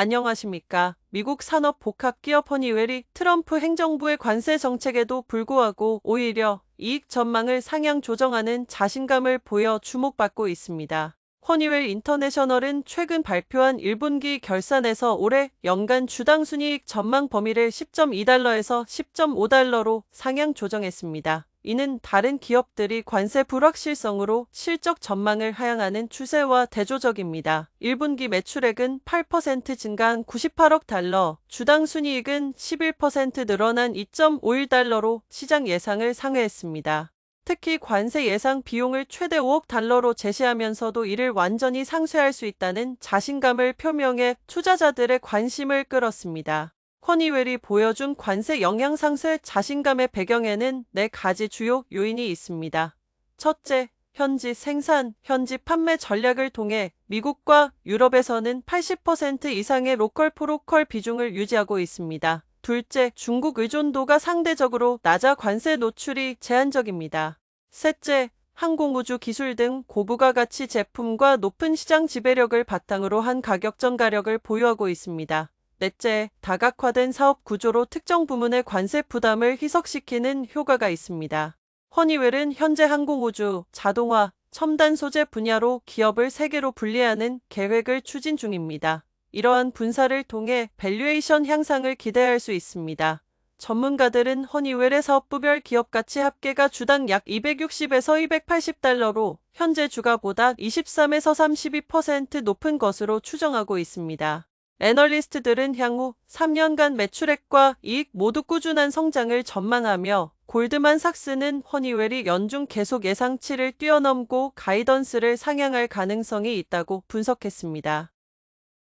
안녕하십니까. 미국 산업 복합 기업 허니웰이 트럼프 행정부의 관세 정책에도 불구하고 오히려 이익 전망을 상향 조정하는 자신감을 보여 주목받고 있습니다. 허니웰 인터내셔널은 최근 발표한 1분기 결산에서 올해 연간 주당 순이익 전망 범위를 10.2달러에서 10.5달러로 상향 조정했습니다. 이는 다른 기업들이 관세 불확실성으로 실적 전망을 하향하는 추세와 대조적입니다. 1분기 매출액은 8% 증가한 98억 달러, 주당 순이익은 11% 늘어난 2.51달러로 시장 예상을 상회했습니다. 특히 관세 예상 비용을 최대 5억 달러로 제시하면서도 이를 완전히 상쇄할 수 있다는 자신감을 표명해 투자자들의 관심을 끌었습니다. 허니웰이 보여준 관세 영향 상쇄 자신감의 배경에는 네 가지 주요 요인이 있습니다. 첫째, 현지 생산, 현지 판매 전략을 통해 미국과 유럽에서는 80% 이상의 로컬 포로컬 비중을 유지하고 있습니다. 둘째, 중국 의존도가 상대적으로 낮아 관세 노출이 제한적입니다. 셋째, 항공우주 기술 등 고부가 가치 제품과 높은 시장 지배력을 바탕으로 한 가격 전가력을 보유하고 있습니다. 넷째, 다각화된 사업 구조로 특정 부문의 관세 부담을 희석시키는 효과가 있습니다. 허니웰은 현재 항공우주, 자동화, 첨단 소재 분야로 기업을 세 개로 분리하는 계획을 추진 중입니다. 이러한 분사를 통해 밸류에이션 향상을 기대할 수 있습니다. 전문가들은 허니웰의 사업부별 기업 가치 합계가 주당 약 260에서 280달러로 현재 주가보다 23에서 32% 높은 것으로 추정하고 있습니다. 애널리스트들은 향후 3년간 매출액과 이익 모두 꾸준한 성장을 전망하며 골드만 삭스는 허니웰이 연중 계속 예상치를 뛰어넘고 가이던스를 상향할 가능성이 있다고 분석했습니다.